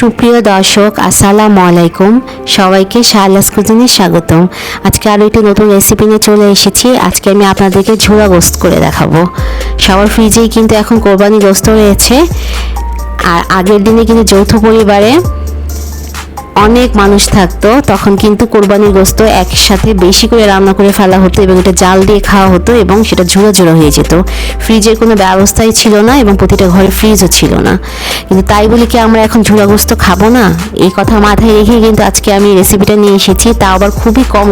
সুপ্রিয় দর্শক, আসসালাম আলাইকুম। সবাইকে শাহলাস কুজিনে স্বাগতম। আজকে আরও একটি নতুন রেসিপি নিয়ে চলে এসেছি। আজকে আমি আপনাদেরকে ঝোড়া গোস্ত করে দেখাবো। সবার ফ্রিজেই কিন্তু এখন কোরবানি গোস্ত রয়েছে। আর আগের দিনে কিন্তু যৌথ পরিবারে অনেক মানুষ থাকতো, তখন কিন্তু কোরবানির গোস্ত একসাথে বেশি করে রান্না করে ফেলা হতো এবং এটা জাল দিয়ে খাওয়া হতো এবং সেটা ঝুড়ো ঝুড়ো হয়ে যেত। ফ্রিজের কোনো ব্যবস্থাই ছিল না এবং প্রতিটা ঘরে ফ্রিজও ছিল না। কিন্তু তাই বলি কি আমরা এখন ঝুড়া গোস্ত খাব না? এই কথা মাথায় রেখে কিন্তু আজকে আমি রেসিপিটা নিয়ে এসেছি। তা আবার খুবই কম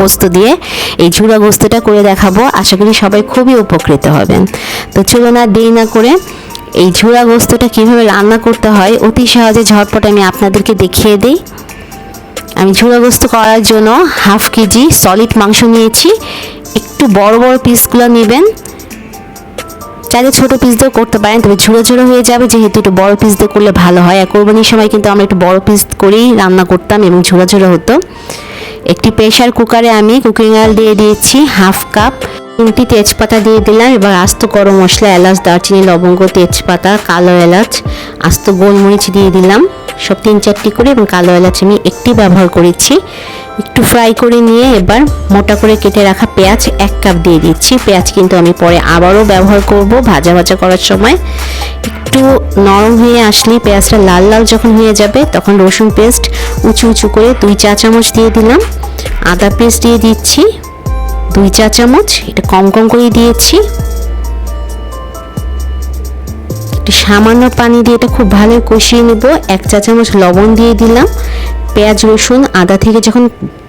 গোস্ত দিয়ে এই ঝুড়া গোস্তটা করে দেখাবো। আশা করি সবাই খুবই উপকৃত হবেন। তো চলো না দেরি না করে এই ঝুড়া গোস্তটা কীভাবে রান্না করতে হয় অতি সহজে ঝটপট আমি আপনাদেরকে দেখিয়ে দিই। আমি ঝুড়া গোস্ত করার জন্য হাফ কেজি সলিড মাংস নিয়েছি। একটু বড় বড় পিসগুলো নেবেন। চাইলে ছোটো পিস দিয়েও করতে পারেন, তবে ঝুড়ো ঝুড়ো হয়ে যাবে। যেহেতু একটু বড় পিস দিয়ে করলে ভালো হয়। আর কোরবানির সময় কিন্তু আমরা একটু বড় পিস করেই রান্না করতাম এবং ঝুড়ো ঝুড়ো হতো। একটি প্রেশার কুকারে আমি কুকিং অয়েল দিয়ে দিয়েছি হাফ কাপ। তিনটি তেজপাতা দিয়ে দিলাম। এবার আস্ত গরম মশলা, এলাচ, দারচিনি, লবঙ্গ, তেজপাতা, কালো এলাচ, আস্ত গোলমরিচ দিয়ে দিলাম। সব তিন চারটি করে এবং কালো এলাচ আমি একটি ব্যবহার করেছি। একটু ফ্রাই করে নিয়ে এবার মোটা করে কেটে রাখা পেঁয়াজ এক কাপ দিয়ে দিচ্ছি। পেঁয়াজ কিন্তু আমি পরে আবারও ব্যবহার করব ভাজা ভাজা করার সময়। একটু নরম হয়ে আসলে পেঁয়াজটা লাল লাল যখন হয়ে যাবে, তখন রসুন পেস্ট উঁচু উঁচু করে দুই চা চামচ দিয়ে দিলাম। আদা পেস্ট দিয়ে দিচ্ছি। দুই চা চামচ, এটা কম কম করে দিয়েছি। একটু সামান্য পানি দিয়ে এটা খুব ভালো কষিয়ে নেব। এক চা চামচ লবণ দিয়ে দিলাম। পেঁয়াজ, রসুন, আদা থেকে যখন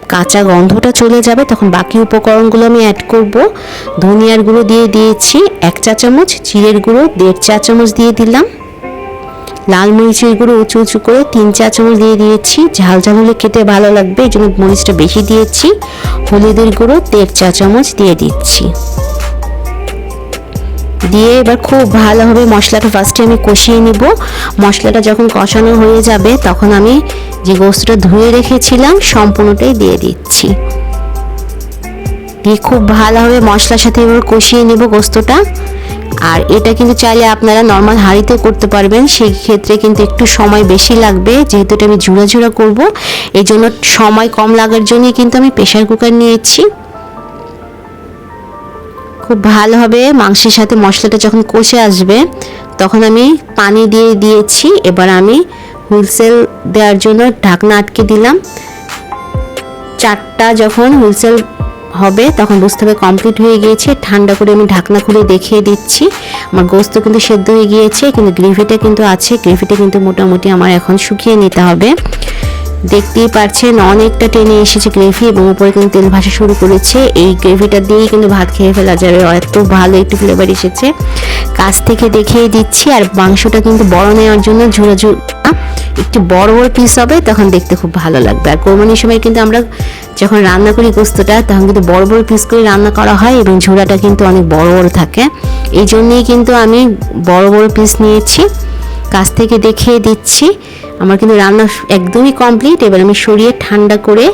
কাঁচা গন্ধটা চলে যাবে, তখন বাকি উপকরণগুলো আমি অ্যাড করব। ধনিয়ার গুঁড়ো দিয়ে দিয়েছি। এক চা চামচ, জিরের গুঁড়ো, দেড় চা চামচ দিয়ে দিলাম। লাল মরিচের গুঁড়ো উঁচু উঁচু করে তিন চা চামচ দিয়ে দিয়েছি। ঝাল ঝাল হলে খেতে ভালো লাগবে, এই জন্য মরিচটা বেশি দিয়েছি। হলুদের গুঁড়ো দেড় চা চামচ দিয়ে দিচ্ছি। দিয়ে এবার খুব ভালোভাবে মশলাটা ফার্স্টে আমি কষিয়ে নিব। মশলাটা যখন কষানো হয়ে যাবে, তখন আমি যে গোস্তটা ধুয়ে রেখেছিলাম, সম্পূর্ণটাই দিয়ে দিচ্ছি। দিয়ে খুব ভালোভাবে মশলার সাথে এবার কষিয়ে নেব গোস্তটা। আর এটা কিন্তু চাইলে আপনারা নর্মাল হাঁড়িতেও করতে পারবেন। সেই ক্ষেত্রে কিন্তু একটু সময় বেশি লাগবে। যেহেতু এটা আমি ঝুড়া ঝুড়া করব এই জন্য সময় কম লাগার জন্যই কিন্তু আমি প্রেশার কুকার নিয়েছি। খুব ভালোভাবে মাংসের সাথে মশলাটা যখন কষে আসবে, তখন আমি পানি দিয়ে দিয়েছি। এবার আমি হুইলসেল দেওয়ার জন্য ঢাকনা আটকে দিলাম। চারটা যখন হুইলসেল হবে, তখন বুঝতে হবে কমপ্লিট হয়ে গিয়েছে। ঠান্ডা করে আমি ঢাকনা খুলে দেখিয়ে দিচ্ছি। আমার গোস্ত কিন্তু সেদ্ধ হয়ে গিয়েছে, কিন্তু গ্রেভিটা কিন্তু আছে। গ্রেভিটা কিন্তু মোটামুটি আমার এখন শুকিয়ে নিতে হবে। দেখতেই পাচ্ছেন অনেকটা টেনে এসেছে গ্রেভি এবং উপরে কিন্তু তেল ভাসা শুরু করেছে। এই গ্রেভিটা দিয়েই কিন্তু ভাত খেয়ে ফেলা যাবে। এত ভালো একটু ফ্লেভার এসেছে। কাছ থেকে দেখিয়ে দিচ্ছি, আর মাংসটা কিন্তু বড় নেওয়ার জন্য ঝুড়ো ঝুড়ো একটু বড় বড় পিস হবে, তখন দেখতে খুব ভালো লাগবে। আর কোরবানির সময় কিন্তু আমরা যখন রান্না করি গোস্তটা, তখন কিন্তু বড় বড় পিস করে রান্না করা হয় এবং ঝোড়াটা কিন্তু অনেক বড় বড় থাকে। এই জন্যেই কিন্তু আমি বড় বড় পিস নিয়েছি। কাছ থেকে দেখিয়ে দিচ্ছি। আমার কিন্তু রান্না একদমই কমপ্লিট এবার আমি সরিয়ে ঠান্ডা করে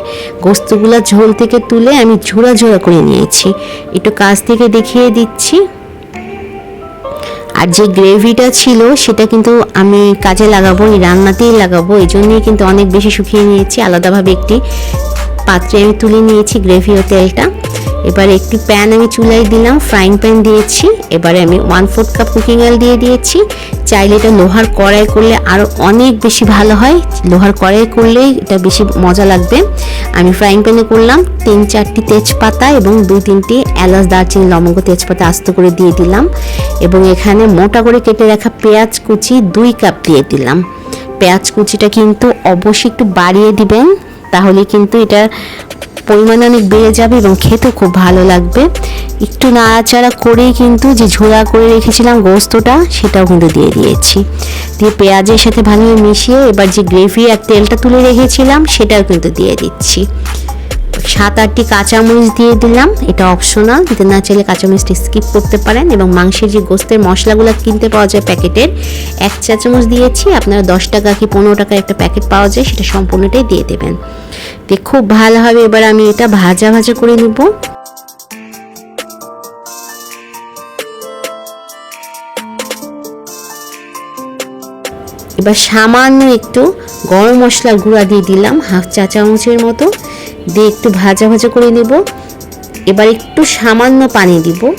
গোস্তগুলো ঝোল থেকে তুলে আমি ঝোড়া ঝোড়া করে নিয়েছি। একটু কাছ থেকে দেখিয়ে দিচ্ছি। আর যে গ্রেভিটা ছিল, সেটা কিন্তু আমি কাজে লাগাবো, এই রান্নাতেই লাগাবো। এই জন্যই কিন্তু অনেক বেশি শুকিয়ে নিয়েছি, আলাদাভাবে একটি পাত্রে আমি তুলে নিয়েছি গ্রেভি ও তেলটা। এবার একটি প্যান আমি চুলায় দিলাম, ফ্রাইং প্যান দিয়েছি। এবারে আমি one fourth cup cooking oil দিয়ে দিয়েছি। চাইলে এটা লোহার কড়াই করলে আরও অনেক বেশি ভালো হয়। লোহার কড়াই করলেই এটা বেশি মজা লাগবে। আমি ফ্রাইং প্যানে করলাম তিন চারটি তেজপাতা এবং দুই তিনটি এলাচ, দারচিনি, লবঙ্গ, তেজপাতা আস্ত করে দিয়ে দিলাম। এবং এখানে মোটা করে কেটে রাখা পেঁয়াজ কুচি দুই কাপ দিয়ে দিলাম। পেঁয়াজ কুচিটা কিন্তু অবশ্যই একটু বাড়িয়ে দিবেন। তাহলে কিন্তু এটা পরিমাণ অনেক বেড়ে যাবে এবং খেতে খুব ভালো লাগবে। একটু নাড়াচাড়া করেই কিন্তু যে ঝোড়া করে রেখেছিলাম গোস্তটা, সেটাও কিন্তু দিয়ে দিয়েছি। দিয়ে পেঁয়াজের সাথে ভালোভাবে মিশিয়ে এবার যে গ্রেভি আর তেলটা তুলে রেখেছিলাম, সেটাও কিন্তু দিয়ে দিচ্ছি। সাত, আটটি কাঁচামরিচ দিয়ে দিলাম। এটা অপশনাল দিতে না চাইলে কাঁচামরিচটা স্কিপ করতে পারেন এবং মাংসের যে গোস্তের মশলাগুলো কিনতে পাওয়া যায় প্যাকেটের, এক চা চামচ দিয়েছি। আপনারা দশ টাকা কি পনেরো টাকার একটা প্যাকেট পাওয়া যায়, সেটা সম্পূর্ণটাই দিয়ে দেবেন। দিয়ে খুব ভালোভাবে এবার আমি এটা ভাজা ভাজা করে নেব। এবার সামান্য একটু গরম মশলার গুঁড়া দিয়ে দিলাম, হাফ চা চামচের মতো। দিয়ে একটু ভাজা ভাজা করে নেব। এবার একটু সামান্য পানি দিব।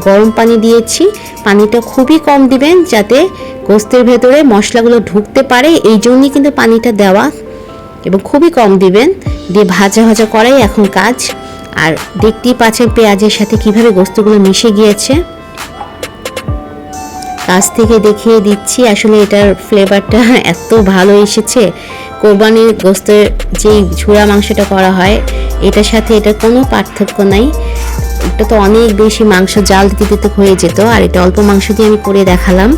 গরম পানি দিয়েছি। পানিটা খুবই কম দিবেন যাতে গোস্তের ভেতরে মশলাগুলো ঢুকতে পারে। এই জন্যই কিন্তু পানিটা দেওয়া। এবং খুবই কম দিবেন। দিয়ে ভাজা ভাজা করাই এখন কাজ। আর দেখতেই পাচ্ছেন পেঁয়াজের সাথে কীভাবে গোস্তগুলো মিশে গিয়েছে। কাছ থেকে দেখিয়ে দিচ্ছি। আসলে এটার ফ্লেভারটা এত ভালো এসেছে। কোরবানির গোস্তের যেই ঝুড়া মাংসটা করা হয়, এটার সাথে এটার কোনো পার্থক্য নাই। এটা তো অনেক বেশি মাংস জাল দিতে দিতে হয়ে যেত, আর এটা অল্প মাংস দিয়ে আমি করে দেখালাম।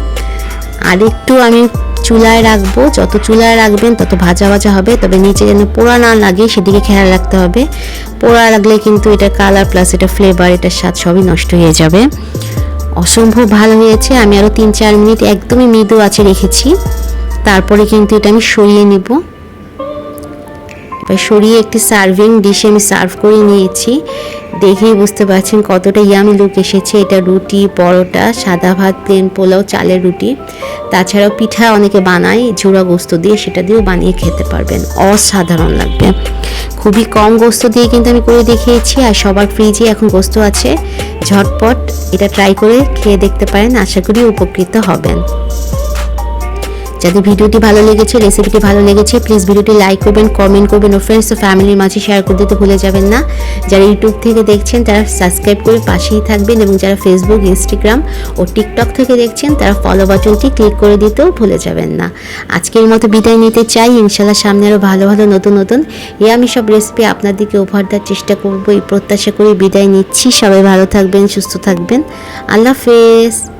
আর একটু আমি চুলায় রাখব। যত চুলায় রাখবেন, তত ভাজা ভাজা হবে। তবে নিচে যেন পোড়া না লাগে, সেদিকে খেয়াল রাখতে হবে। পোড়া রাখলে কিন্তু এটা কালার প্লাস এটা ফ্লেভার এটার স্বাদ সবই নষ্ট হয়ে যাবে। অসম্ভব ভালো হয়েছে। আমি আরও তিন, চার মিনিট একদমই মৃদু আছে রেখেছি। তারপরে কিন্তু এটা আমি সরিয়ে নিব। এবার সরিয়ে একটি সার্ভিং ডিশে আমি সার্ভ করে নিয়েছি। দেখেই বুঝতে পারছেন কতটা ইয়ামি লুক এসেছে। এটা রুটি, পরোটা, সাদা ভাত প্লেন পোলাও, চালের রুটি। তাছাড়াও পিঠা অনেকে বানায়, ঝুড়া গোস্ত দিয়ে সেটা দিয়েও বানিয়ে খেতে পারবেন। অসাধারণ লাগবে। খুবই কম গোস্ত দিয়ে কিন্তু আমি করে দেখিয়েছি আর সবার ফ্রিজে এখন গোস্ত আছে। ঝটপট এটা ট্রাই করে খেয়ে দেখতে পারেন। আশা করি উপকৃত হবেন। যাদের ভিডিওটি ভালো লেগেছে রেসিপিটি ভালো লেগেছে প্লিজ ভিডিওটি লাইক করবেন কমেন্ট করবেন ও ফ্রেন্ডস ও ফ্যামিলির মাঝে শেয়ার করে দিতে ভুলে যাবেন না। যারা ইউটিউব থেকে দেখছেন, তারা সাবস্ক্রাইব করে পাশেই থাকবেন এবং যারা ফেসবুক ইনস্টাগ্রাম ও টিকটক থেকে দেখছেন, তারা ফলো বাটনটি ক্লিক করে দিতেও ভুলে যাবেন না। আজকের মতো বিদায় নিতে চাই। ইনশাল্লাহ সামনে আরও ভালো ভালো, নতুন নতুন এ আমি সব রেসিপি আপনাদেরকে উপহার দেওয়ার চেষ্টা করব। এই প্রত্যাশা করে বিদায় নিচ্ছি। সবাই ভালো থাকবেন, সুস্থ থাকবেন। আল্লাহ হাফেজ।